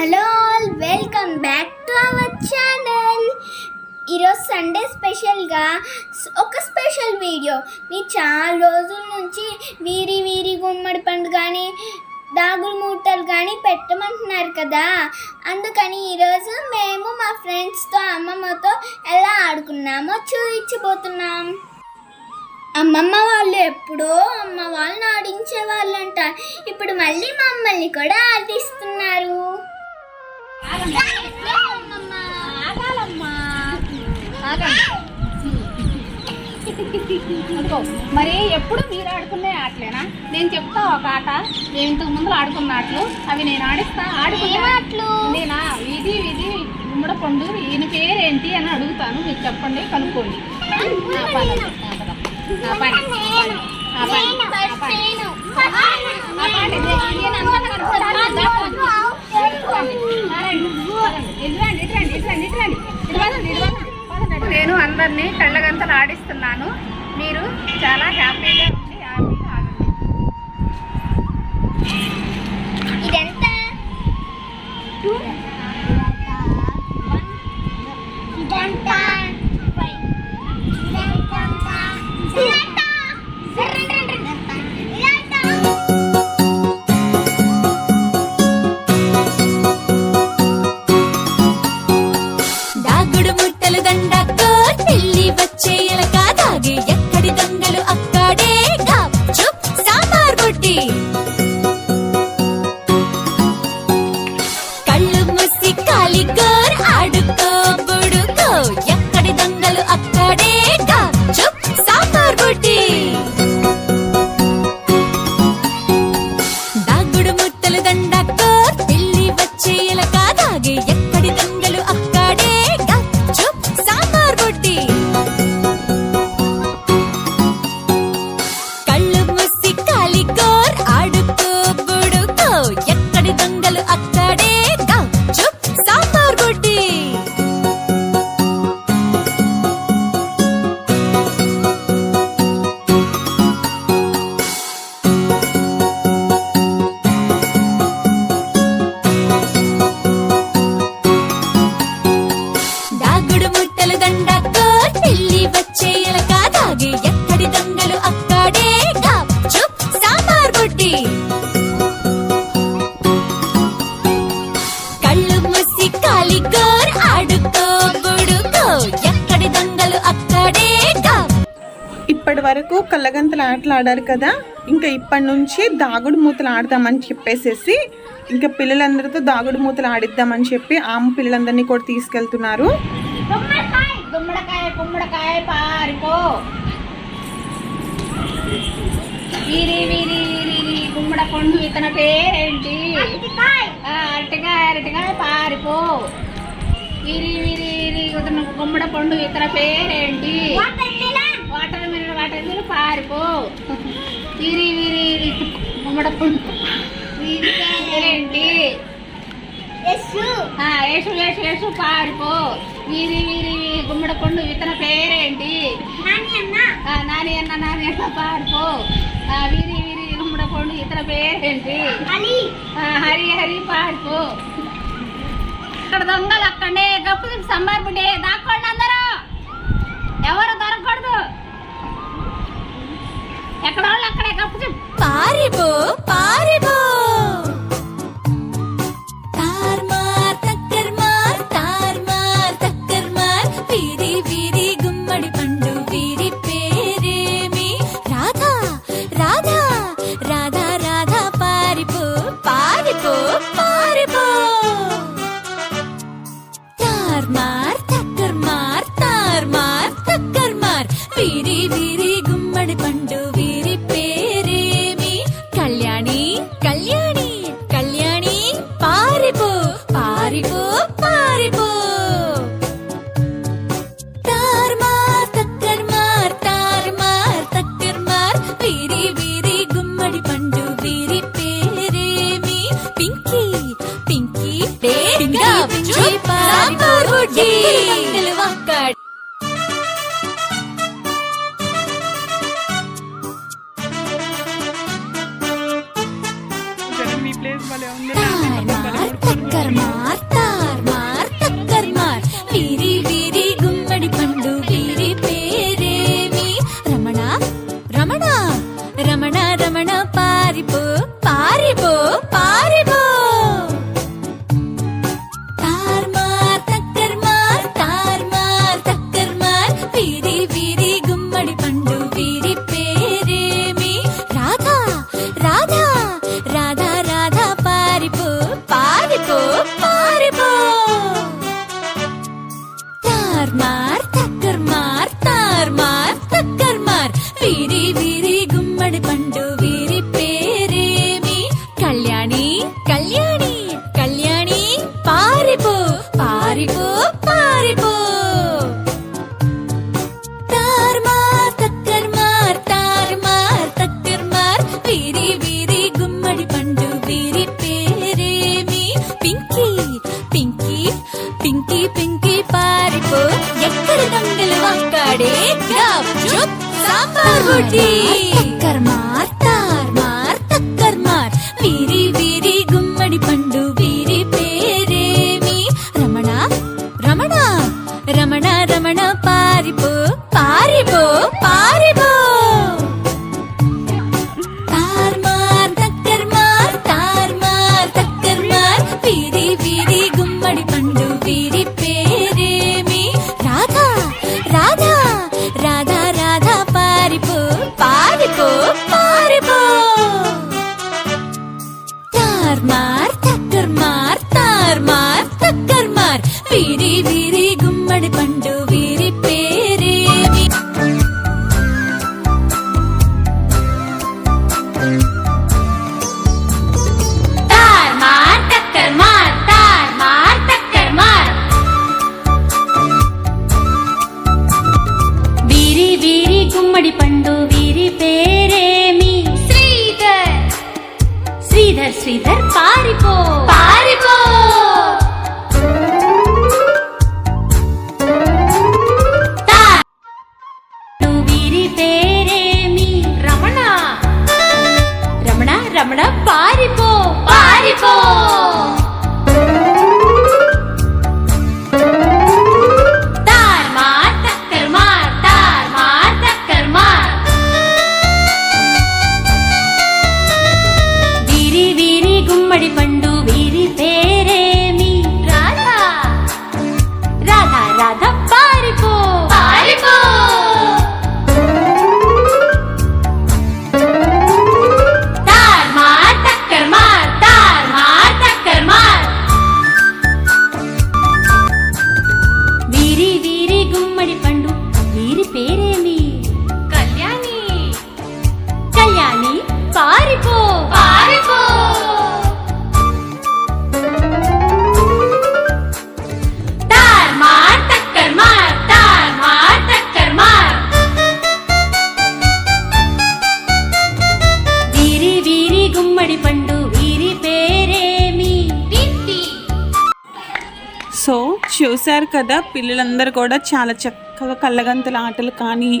Hello all welcome back to our channel. ఈరోజు Sunday స్పెషల్గా ఒక స్పెషల్ వీడియో. మీరు చాలా రోజుల నుంచి వీరి వీరి గుమ్మడి పండు కానీ దాగుడు మూటలు కానీ పెట్టమంటున్నారు కదా. అందుకని ఈరోజు మేము మా ఫ్రెండ్స్తో అమ్మమ్మతో ఎలా ఆడుకున్నామో చూపించబోతున్నాం అమ్మమ్మ వాళ్ళు ఎప్పుడో అమ్మ వాళ్ళని ఆడించే వాళ్ళంట. ఇప్పుడు మళ్ళీ మమ్మల్ని కూడా ఆడిస్తున్నారు. మరి ఎప్పుడు మీరు ఆడుకునే ఆటలేనా? నేను చెప్తా ఒక ఆట. నేను ఇంతకు ముందు ఆడుకున్న ఆటలు. అవి నేను ఆడిస్తా. ఆడుకునే ఏం ఆటలు? నేనా? ఇది ఇది గుమ్మడ పండు ఈయన పేరేంటి అని అడుగుతాను. మీరు చెప్పండి కనుక్కోండి. పని, నా పని, నా పని, నా పని, నా పని. నా పని, నేను అంతా కనుక్కుంటాను. దాక్కోండి. కనుక్కోండి. రండి, పదండి. ఇటు రండి, ఇటు రండి, ఇటు రండి, ఇటు రండి. ఇటు పదండి, ఇటు పదండి. పదండి. నేను అందరినీ కళ్ళగంతలు ఆడిస్తున్నాను. మీరు చాలా హ్యాపీగా పెళ్ళి వచ్చే ఎలక దాగి ఎక్కడి దొంగలు అక్కడే గప్ సాంబార్ బుడ్డి కళ్ళు మూసి కాలి గోర్ ఆడుకో గుడుకో ఎక్కడి దొంగలు అక్కడే ఇప్పటి వరకు కళ్ళగంతలు ఆటలు ఆడారు కదా ఇంకా ఇప్పటి నుంచి దాగుడు మూతలు ఆడదామని చెప్పేసేసి ఇంకా పిల్లలందరితో దాగుడు మూతలు ఆడిద్దామని చెప్పి ఆమె పిల్లలందరినీ కూడా తీసుకెళ్తున్నారు. గుమ్మడికాయ గుమ్మడికాయ గుమ్మడికాయ పారిపో. వీరి వీరి వీరి గుమ్మడ పండు ఇతని పేరేంటి? అరటికాయ. అరటికాయ పారిపో. వీరి వీరి వీరి ఇతను గుమ్మడ పండు ఇతని పేరేంటి? వాటర్ మిల్ వాటర్ మిల్ పారిపో. వీరి వీరి గుమ్మడ పండు పేరేంటి? యేసు యేసు యేసు పారిపో. వీరి వీరి గుమ్మడి పండు ఇతని పేరేంటి? ఆ, నాని అన్న నాని అన్న ఆ, వీరి వీరి గుమ్మడి పండు ఇతని పేరేంటి? ఆ, హరి హరి పారిపో ఇక్కడ దొంగలు అక్కడే గప్పు సంబార్ పుట్టే దాక్కోండి అందరూ. ఎవరు దొరకకూడదు. ఎక్కడ వాళ్ళు అక్కడే గప్పు చెప్పు పారిపో పారిపో. పారిపో మీ ప్లేస్ సాంబార్ బుడ్డి తక్కర్ మార్ తార్ మార్ తక్కర్ మార్ వీరి వీరి గుమ్మడి పండు వీరి పేరేమి రమణ రమణ రమణ రమణ పారిపో పారిపో పారిపో తార్ మార్ తక్కర్ వీరి గుమ్మడి పండు వీరి పేరేమి? సో చూశారు కదా పిల్లలందరూ కూడా చాలా చక్కగా కళ్ళగంతల ఆటలు కానీ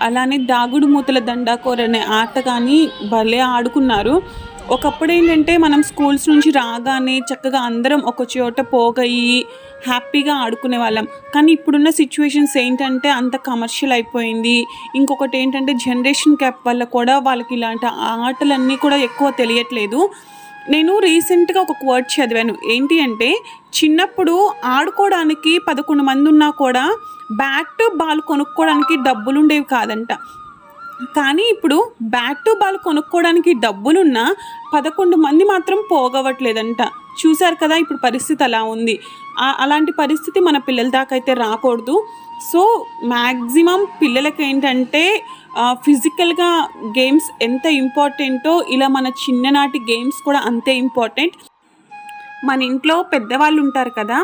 అలానే దాగుడు మూతల దండాకోర అనే ఆట కానీ భలే ఆడుకున్నారు. ఒకప్పుడు ఏంటంటే మనం స్కూల్స్ నుంచి రాగానే చక్కగా అందరం ఒక చోట పోగయి హ్యాపీగా ఆడుకునే వాళ్ళం. కానీ ఇప్పుడున్న సిచ్యువేషన్స్ ఏంటంటే అంత కమర్షియల్ అయిపోయింది. ఇంకొకటి ఏంటంటే జనరేషన్ క్యాప్ వల్ల కూడా వాళ్ళకి ఇలాంటి ఆటలన్నీ కూడా ఎక్కువ తెలియట్లేదు. నేను రీసెంట్గా ఒక వర్డ్ చదివాను. ఏంటి అంటే చిన్నప్పుడు ఆడుకోవడానికి పదకొండు మంది ఉన్నా కూడా బ్యాట్ బాల్ కొనుక్కోవడానికి డబ్బులు ఉండేవి కాదంట. కానీ ఇప్పుడు బ్యాట్ టు బాల్ కొనుక్కోవడానికి డబ్బులున్నా పదకొండు మంది మాత్రం పోగవట్లేదంట చూశారు కదా ఇప్పుడు పరిస్థితి అలా ఉంది. అలాంటి పరిస్థితి మన పిల్లల దాకా అయితే రాకూడదు. సో మ్యాక్సిమం పిల్లలకి ఏంటంటే ఫిజికల్గా గేమ్స్ ఎంత ఇంపార్టెంటో ఇలా మన చిన్ననాటి గేమ్స్ కూడా అంతే ఇంపార్టెంట్. మన ఇంట్లో పెద్దవాళ్ళు ఉంటారు కదా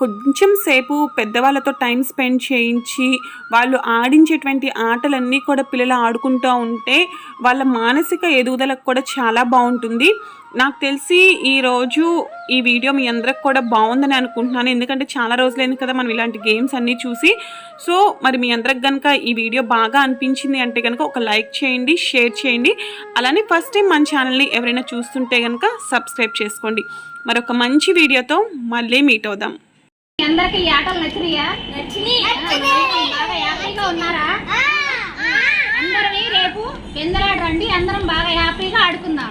కొంచెం సేపు పెద్దవాళ్ళతో టైం స్పెండ్ చేయించి వాళ్ళు ఆడించేటువంటి ఆటలన్నీ కూడా పిల్లలు ఆడుకుంటూ ఉంటే వాళ్ళ మానసిక ఎదుగుదలకు కూడా చాలా బాగుంటుంది. నాకు తెలిసి ఈరోజు ఈ వీడియో మీ అందరికి కూడా బాగుందని అనుకుంటున్నాను. ఎందుకంటే చాలా రోజులైంది కదా మనం ఇలాంటి గేమ్స్ అన్నీ చూసి. సో మరి మీ అందరికి కనుక ఈ వీడియో బాగా అనిపించింది అంటే కనుక ఒక లైక్ చేయండి షేర్ చేయండి. అలానే ఫస్ట్ టైం మన ఛానల్ని ఎవరైనా చూస్తుంటే కనుక సబ్స్క్రైబ్ చేసుకోండి. మరొక మంచి వీడియోతో మళ్ళీ మీట్ అవుదాం. అందరికి ఈ ఆటలు నచ్చినాయా? బాగా హ్యాపీగా ఉన్నారా? అందరం రేపు పెందలాడు రండి అందరం బాగా హ్యాపీగా ఆడుకుందాం.